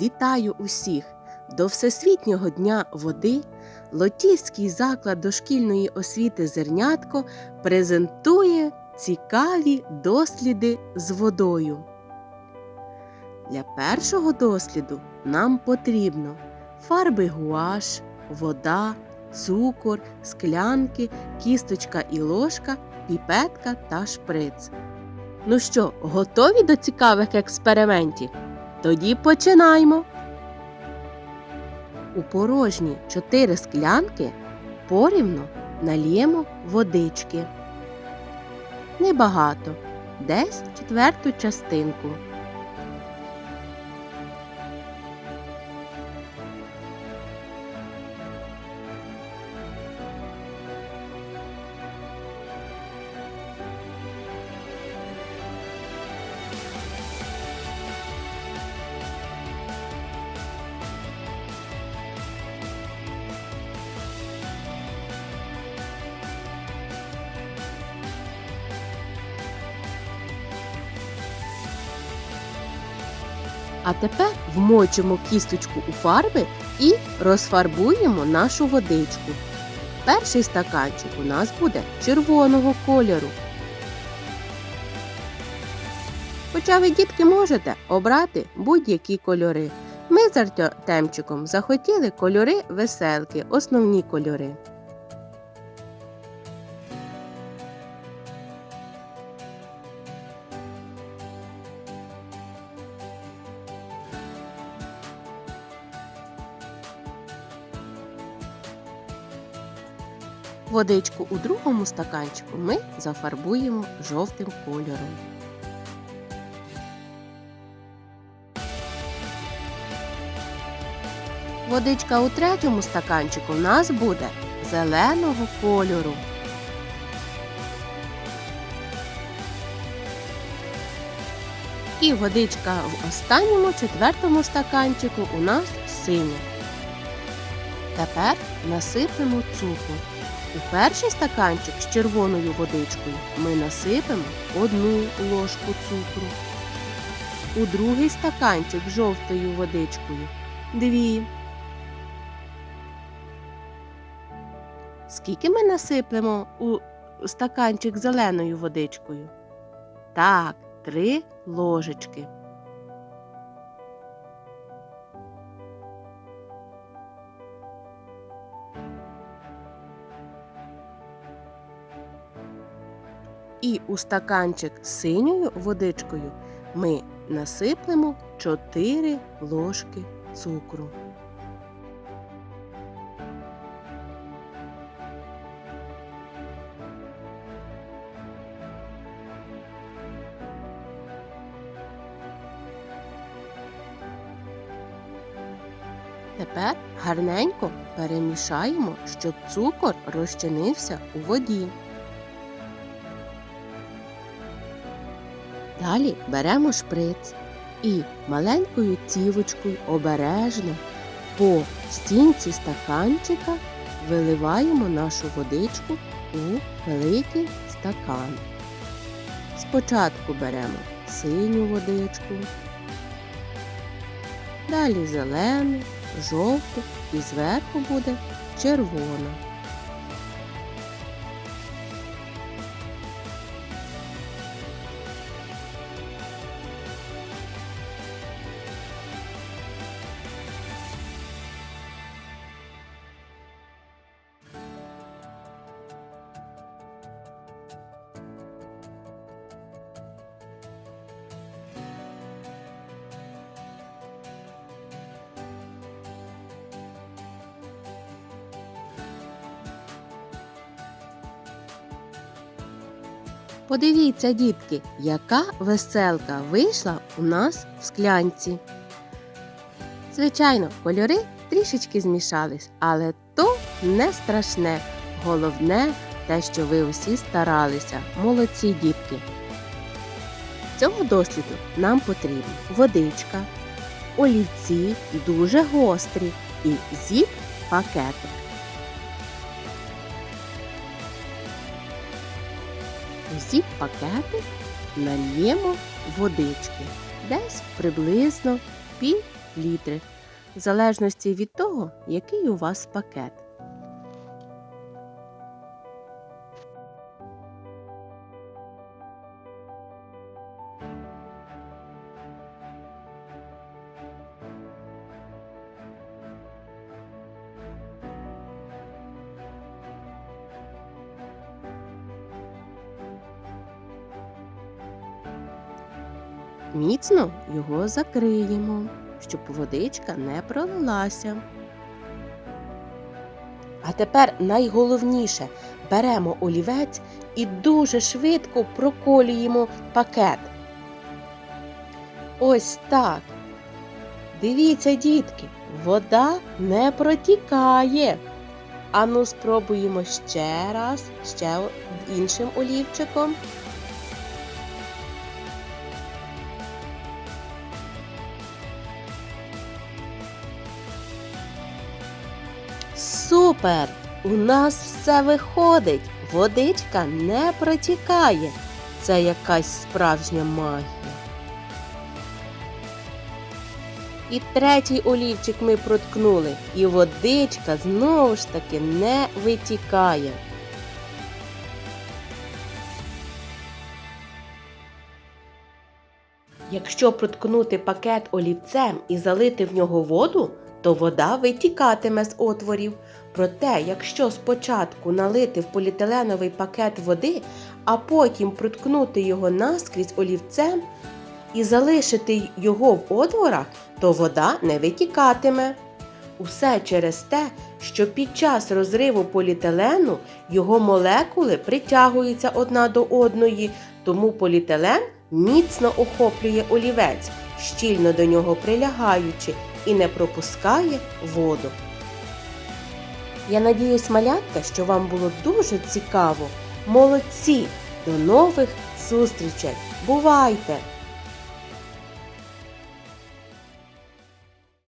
Вітаю усіх! До Всесвітнього дня води Лотівський заклад дошкільної освіти Зернятко презентує цікаві досліди з водою. Для першого досліду нам потрібно фарби гуаш, вода, цукор, склянки, кісточка і ложка, піпетка та шприц. Ну що, готові до цікавих експериментів? Тоді починаємо. У порожні чотири склянки порівно наліємо водички. Небагато, десь четверту частинку. А тепер вмочимо кісточку у фарби і розфарбуємо нашу водичку. Перший стаканчик у нас буде червоного кольору. Хоча ви, дітки, можете обрати будь-які кольори. Ми з Артемчиком захотіли кольори веселки, основні кольори. Водичку у другому стаканчику ми зафарбуємо жовтим кольором. Водичка у третьому стаканчику в нас буде зеленого кольору. І водичка в останньому четвертому стаканчику у нас синя. Тепер насипемо цукор. У перший стаканчик з червоною водичкою ми насипемо одну ложку цукру. У другий стаканчик з жовтою водичкою дві. Скільки ми насиплемо у стаканчик зеленою водичкою? Так, три ложечки. І у стаканчик з синьою водичкою ми насиплемо 4 ложки цукру. Тепер гарненько перемішаємо, щоб цукор розчинився у воді. Далі беремо шприц і маленькою цівочкою обережно по стінці стаканчика виливаємо нашу водичку у великий стакан. Спочатку беремо синю водичку, далі зелену, жовту і зверху буде червона. Подивіться, дітки, яка веселка вийшла у нас в склянці. Звичайно, кольори трішечки змішались, але то не страшне. Головне те, що ви усі старалися. Молодці дітки. Цього досліду нам потрібна водичка, олівці дуже гострі і зіп пакетик. У пакети нальємо водички десь приблизно пів літри, в залежності від того, який у вас пакет. Міцно його закриємо, щоб водичка не пролилася. А тепер найголовніше беремо олівець і дуже швидко проколюємо пакет. Ось так. Дивіться, дітки, вода не протікає. Ану, спробуємо ще раз, ще іншим олівчиком. Супер! У нас все виходить. Водичка не протікає. Це якась справжня магія. І третій олівчик ми проткнули, і водичка знову ж таки не витікає. Якщо проткнути пакет олівцем і залити в нього воду, то вода витікатиме з отворів. Проте, якщо спочатку налити в поліетиленовий пакет води, а потім проткнути його наскрізь олівцем і залишити його в отворах, то вода не витікатиме. Усе через те, що під час розриву поліетилену його молекули притягуються одна до одної, тому поліетилен міцно охоплює олівець, щільно до нього прилягаючи і не пропускає воду. Я надіюсь, малятка, що вам було дуже цікаво. Молодці! До нових зустрічей! Бувайте!